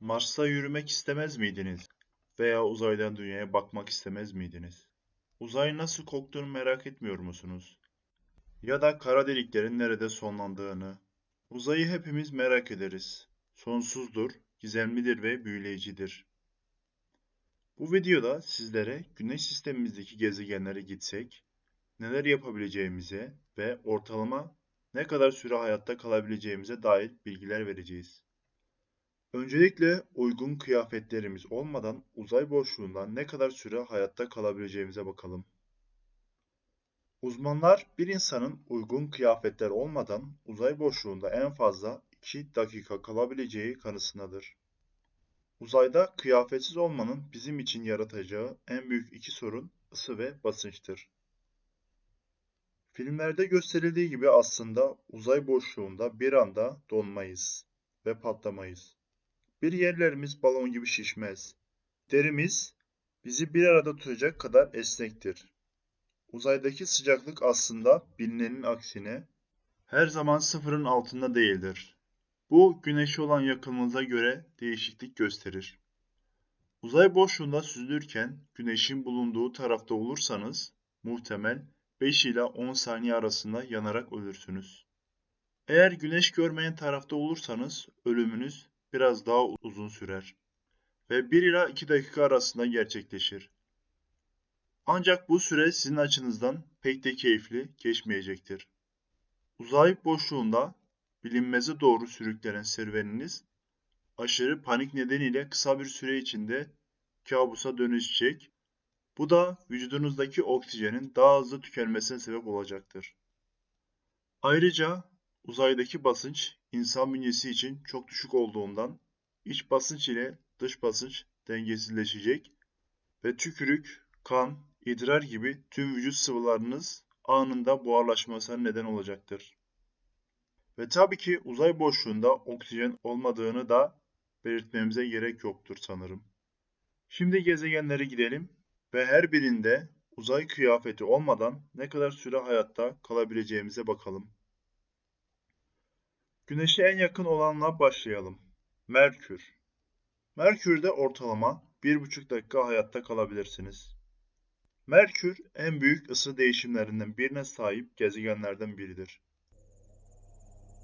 Mars'ta yürümek istemez miydiniz? Veya uzaydan dünyaya bakmak istemez miydiniz? Uzayın nasıl koktuğunu merak etmiyor musunuz? Ya da kara deliklerin nerede sonlandığını? Uzayı hepimiz merak ederiz. Sonsuzdur, gizemlidir ve büyüleyicidir. Bu videoda sizlere Güneş sistemimizdeki gezegenlere gitsek, neler yapabileceğimize ve ortalama ne kadar süre hayatta kalabileceğimize dair bilgiler vereceğiz. Öncelikle uygun kıyafetlerimiz olmadan uzay boşluğunda ne kadar süre hayatta kalabileceğimize bakalım. Uzmanlar bir insanın uygun kıyafetler olmadan uzay boşluğunda en fazla 2 dakika kalabileceği kanısındadır. Uzayda kıyafetsiz olmanın bizim için yaratacağı en büyük iki sorun ısı ve basınçtır. Filmlerde gösterildiği gibi aslında uzay boşluğunda bir anda donmayız ve patlamayız. Bir yerlerimiz balon gibi şişmez. Derimiz bizi bir arada tutacak kadar esnektir. Uzaydaki sıcaklık aslında bilinenin aksine her zaman sıfırın altında değildir. Bu güneşe olan yakınlığınıza göre değişiklik gösterir. Uzay boşluğunda süzülürken güneşin bulunduğu tarafta olursanız muhtemel 5 ila 10 saniye arasında yanarak ölürsünüz. Eğer güneş görmeyen tarafta olursanız ölümünüz biraz daha uzun sürer ve 1 ila 2 dakika arasında gerçekleşir. Ancak bu süre sizin açınızdan pek de keyifli geçmeyecektir. Uzay boşluğunda bilinmeze doğru sürüklenen serüveniniz aşırı panik nedeniyle kısa bir süre içinde kabusa dönüşecek. Bu da vücudunuzdaki oksijenin daha hızlı tükenmesine sebep olacaktır. Ayrıca uzaydaki basınç insan bünyesi için çok düşük olduğundan iç basınç ile dış basınç dengesizleşecek ve tükürük, kan, idrar gibi tüm vücut sıvılarınız anında buharlaşmasına neden olacaktır. Ve tabii ki uzay boşluğunda oksijen olmadığını da belirtmemize gerek yoktur sanırım. Şimdi gezegenlere gidelim ve her birinde uzay kıyafeti olmadan ne kadar süre hayatta kalabileceğimize bakalım. Güneşe en yakın olanla başlayalım. Merkür. Merkür'de ortalama 1,5 dakika hayatta kalabilirsiniz. Merkür en büyük ısı değişimlerinden birine sahip gezegenlerden biridir.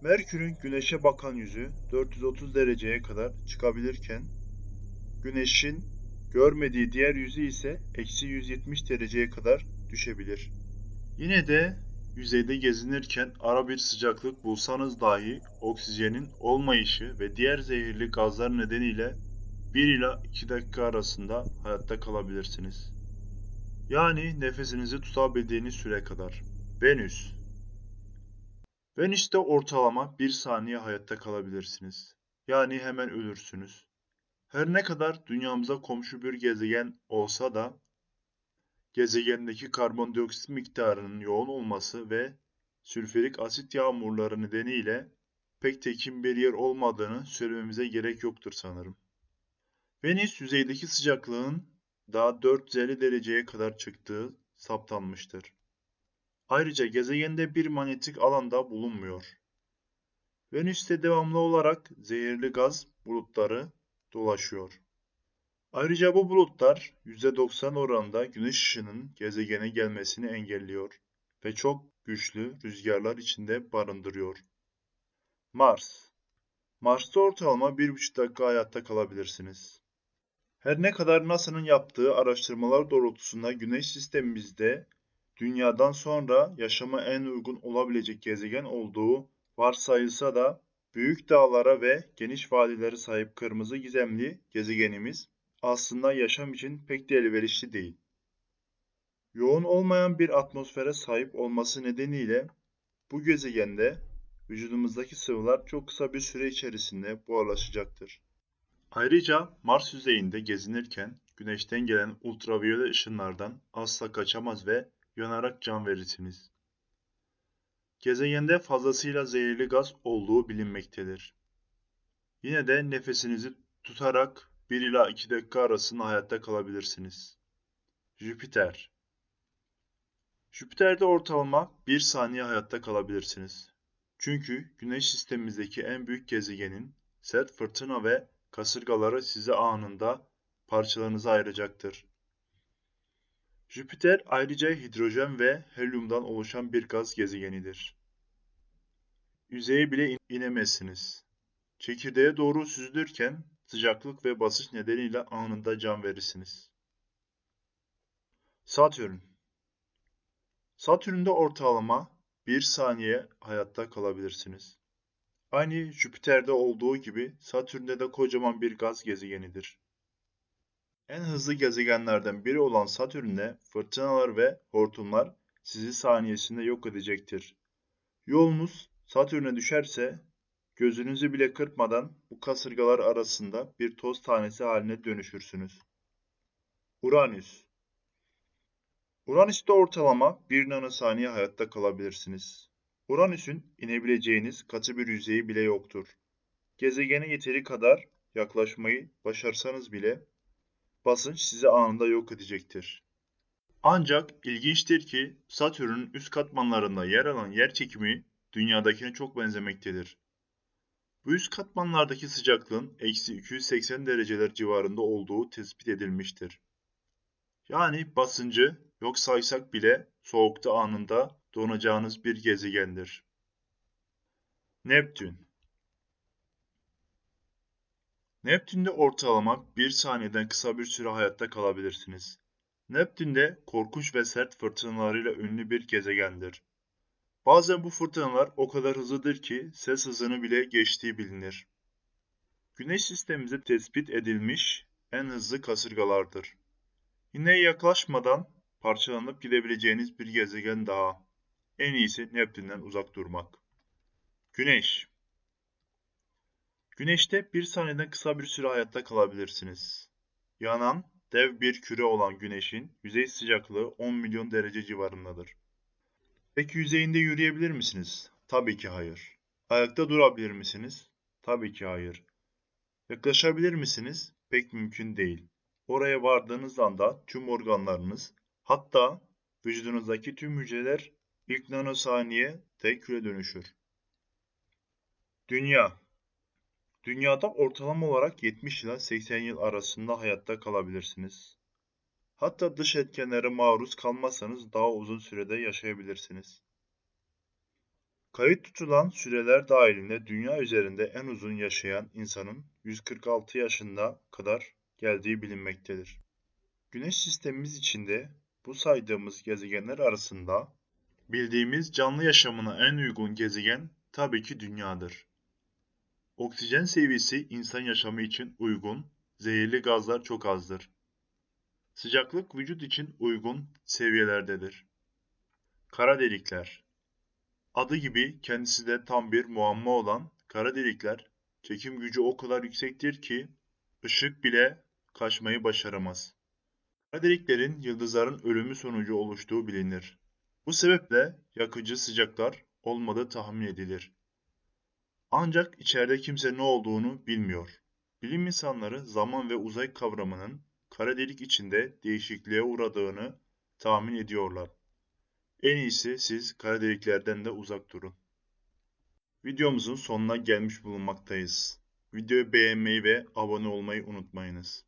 Merkür'ün Güneş'e bakan yüzü 430 dereceye kadar çıkabilirken, Güneş'in görmediği diğer yüzü ise eksi 170 dereceye kadar düşebilir. Yine de yüzeyde gezinirken ara bir sıcaklık bulsanız dahi oksijenin olmayışı ve diğer zehirli gazlar nedeniyle 1 ila 2 dakika arasında hayatta kalabilirsiniz. Yani nefesinizi tutabildiğiniz süre kadar. Venüs Venüs'te ortalama 1 saniye hayatta kalabilirsiniz. Yani hemen ölürsünüz. Her ne kadar dünyamıza komşu bir gezegen olsa da gezegendeki karbondioksit miktarının yoğun olması ve sülfürik asit yağmurları nedeniyle pek tekin bir yer olmadığını söylememize gerek yoktur sanırım. Venüs yüzeydeki sıcaklığın daha 450 dereceye kadar çıktığı saptanmıştır. Ayrıca gezegende bir manyetik alanda bulunmuyor. Venüs'te devamlı olarak zehirli gaz bulutları dolaşıyor. Ayrıca bu bulutlar %90 oranında güneş ışığının gezegene gelmesini engelliyor ve çok güçlü rüzgarlar içinde barındırıyor. Mars Mars'ta ortalama 1,5 dakika hayatta kalabilirsiniz. Her ne kadar NASA'nın yaptığı araştırmalar doğrultusunda Güneş sistemimizde Dünya'dan sonra yaşama en uygun olabilecek gezegen olduğu varsayılsa da büyük dağlara ve geniş vadilere sahip kırmızı gizemli gezegenimiz aslında yaşam için pek de elverişli değil. Yoğun olmayan bir atmosfere sahip olması nedeniyle bu gezegende vücudumuzdaki sıvılar çok kısa bir süre içerisinde buharlaşacaktır. Ayrıca Mars yüzeyinde gezinirken güneşten gelen ultraviyole ışınlardan asla kaçamaz ve yanarak can verirsiniz. Gezegende fazlasıyla zehirli gaz olduğu bilinmektedir. Yine de nefesinizi tutarak 1 ila 2 dakika arasında hayatta kalabilirsiniz. Jüpiter Jüpiter'de ortalama 1 saniye hayatta kalabilirsiniz. Çünkü Güneş sistemimizdeki en büyük gezegenin sert fırtına ve kasırgaları size anında parçalarınıza ayıracaktır. Jüpiter ayrıca hidrojen ve helyumdan oluşan bir gaz gezegenidir. Yüzeye bile in- inemezsiniz. Çekirdeğe doğru süzülürken sıcaklık ve basınç nedeniyle anında can verirsiniz. Satürn Satürn'de ortalama 1 saniye hayatta kalabilirsiniz. Aynı Jüpiter'de olduğu gibi Satürn'de de kocaman bir gaz gezegenidir. En hızlı gezegenlerden biri olan Satürn'de fırtınalar ve hortumlar sizi saniyesinde yok edecektir. Yolunuz Satürn'e düşerse gözünüzü bile kırpmadan bu kasırgalar arasında bir toz tanesi haline dönüşürsünüz. Uranüs Uranüs'te ortalama 1 nanosaniye hayatta kalabilirsiniz. Uranüs'ün inebileceğiniz katı bir yüzeyi bile yoktur. Gezegene yeteri kadar yaklaşmayı başarsanız bile basınç sizi anında yok edecektir. Ancak ilginçtir ki Satürn'ün üst katmanlarında yer alan yer çekimi dünyadakine çok benzemektedir. Bu üst katmanlardaki sıcaklığın eksi 280 dereceler civarında olduğu tespit edilmiştir. Yani basıncı yok saysak bile soğukta anında donacağınız bir gezegendir. Neptün Neptün'de ortalama 1 saniyeden kısa bir süre hayatta kalabilirsiniz. Neptün'de korkunç ve sert fırtınalarıyla ünlü bir gezegendir. Bazen bu fırtınalar o kadar hızlıdır ki ses hızını bile geçtiği bilinir. Güneş sistemimizde tespit edilmiş en hızlı kasırgalardır. Yine yaklaşmadan parçalanıp gidebileceğiniz bir gezegen daha. En iyisi Neptün'den uzak durmak. Güneş Güneşte bir saniyeden kısa bir süre hayatta kalabilirsiniz. Yanan, dev bir küre olan Güneş'in yüzey sıcaklığı 10 milyon derece civarındadır. Peki yüzeyinde yürüyebilir misiniz? Tabii ki hayır. Ayakta durabilir misiniz? Tabii ki hayır. Yaklaşabilir misiniz? Pek mümkün değil. Oraya vardığınız anda tüm organlarınız, hatta vücudunuzdaki tüm hücreler ilk nanosaniye tek küre dönüşür. Dünya Dünyada ortalama olarak 70 ila 80 yıl arasında hayatta kalabilirsiniz. Hatta dış etkenlere maruz kalmazsanız daha uzun sürede yaşayabilirsiniz. Kayıt tutulan süreler dahilinde dünya üzerinde en uzun yaşayan insanın 146 yaşında kadar geldiği bilinmektedir. Güneş sistemimiz içinde bu saydığımız gezegenler arasında bildiğimiz canlı yaşamına en uygun gezegen tabii ki Dünya'dır. Oksijen seviyesi insan yaşamı için uygun, zehirli gazlar çok azdır. Sıcaklık vücut için uygun seviyelerdedir. Kara delikler Adı gibi kendisi de tam bir muamma olan kara delikler, çekim gücü o kadar yüksektir ki ışık bile kaçmayı başaramaz. Kara deliklerin yıldızların ölümü sonucu oluştuğu bilinir. Bu sebeple yakıcı sıcaklar olmadığı tahmin edilir. Ancak içeride kimse ne olduğunu bilmiyor. Bilim insanları zaman ve uzay kavramının kara delik içinde değişikliğe uğradığını tahmin ediyorlar. En iyisi siz kara deliklerden de uzak durun. Videomuzun sonuna gelmiş bulunmaktayız. Videoyu beğenmeyi ve abone olmayı unutmayınız.